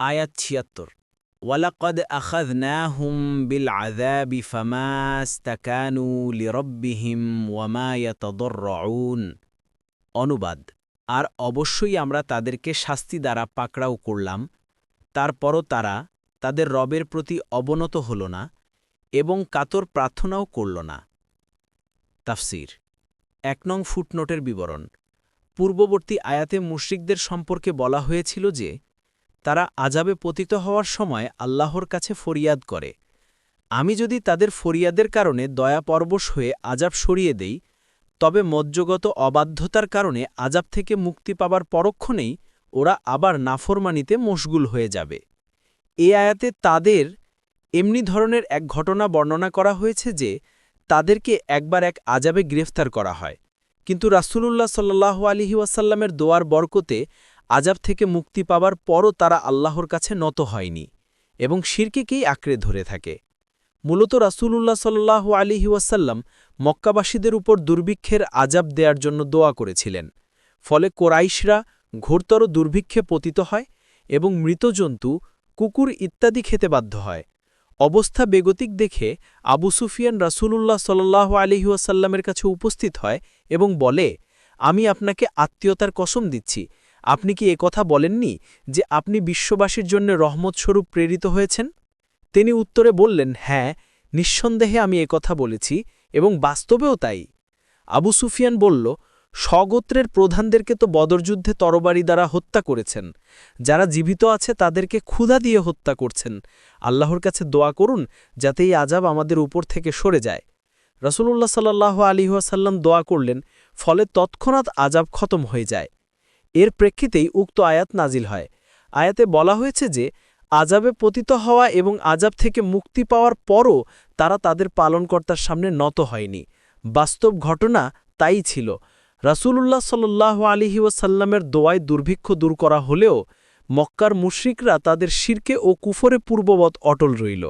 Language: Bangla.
আয়াত ছিয়াত্তর। ওয়ালাকদ আখাযনাহুম বিল আযাবি ফামা ইসতাকানু লিরাব্বিহিম ইয়াতাদাররুন অনুবাদ, আর অবশ্যই আমরা তাদেরকে শাস্তি দ্বারা পাকড়াও করলাম, তারপরও তারা তাদের রবের প্রতি অবনত হল না এবং কাতর প্রার্থনাও করল না। তাফসির, এক নং ফুটনোটের বিবরণ। পূর্ববর্তী আয়াতে মুশরিকদের সম্পর্কে বলা হয়েছিল যে তারা আজাবে পতিত হওয়ার সময় আল্লাহর কাছে ফরিয়াদ করে। আমি যদি তাদের ফরিয়াদের কারণে দয়াপরবশ হয়ে আজাব সরিয়ে দেই, তবে মজ্জগত অবাধ্যতার কারণে আজাব থেকে মুক্তি পাবার পরক্ষণেই ওরা আবার নাফরমানিতে মশগুল হয়ে যাবে। এ আয়াতে তাদের এমনি ধরনের এক ঘটনা বর্ণনা করা হয়েছে যে, তাদেরকে একবার এক আজাবে গ্রেফতার করা হয়। কিন্তু রাসূলুল্লাহ সাল্লাহ আলিহি ওয়াসাল্লামের দোয়ার বরকতে আজাব থেকে মুক্তি পাবার পরও তারা আল্লাহর কাছে নত হয়নি এবং শিরকেকেই আঁকড়ে ধরে থাকে। মূলত রাসূলুল্লাহ সাল্লাহ আলিহি ওয়াসাল্লাম মক্কাবাসীদের উপর দুর্ভিক্ষের আজাব দেওয়ার জন্য দোয়া করেছিলেন। ফলে কোরাইশরা ঘোরতর দুর্ভিক্ষে পতিত হয় এবং মৃত জন্তু কুকুর ইত্যাদি খেতে বাধ্য হয়। অবস্থা বেগতিক দেখে আবু সুফিয়ান রাসূলুল্লাহ সাল্লাহ আলিহাসাল্লামের কাছে উপস্থিত হয় এবং বলে, আমি আপনাকে আত্মীয়তার কসম দিচ্ছি। আপনি কি কথা বলেননি যে আপনি বিশ্ববাসীর জন্য রহমতস্বরূপ প্রেরিত হয়েছেন? তিনি উত্তরে বললেন হ্যাঁ নিঃসন্দেহে আমি কথা বলেছি এবং বাস্তবেও তাই। আবু সুফিয়ান বলল, স্বগোত্রের প্রধানদেরকে তো বদরযুদ্ধে তরবারি দ্বারা হত্যা করেছেন। যারা জীবিত আছে তাদেরকে ক্ষুধা দিয়ে হত্যা করছেন। আল্লাহর কাছে দোয়া করুন যাতে এই আজাব আমাদের উপর থেকে সরে যায়। রসুল্লাহ সাল্লাহ আলিহাসাল্লাম দোয়া করলেন, ফলে তৎক্ষণাৎ আজাব খতম হয়ে যায়। এর প্রেক্ষিতেই উক্ত আয়াত নাজিল হয়। আয়াতে বলা হয়েছে যে আজাবে পতিত হওয়া এবং আজাব থেকে মুক্তি পাওয়ার পরও তারা তাদের পালনকর্তার সামনে নত হয়নি। বাস্তব ঘটনা তাই ছিল। রাসূলুল্লাহ সাল্লাহ আলিহি ওয়াসাল্লামের দোয়ায় দুর্ভিক্ষ দূর করা হলেও মক্কার মুশরিকরা তাদের শিরকে ও কুফরে পূর্ববৎ অটল রইল।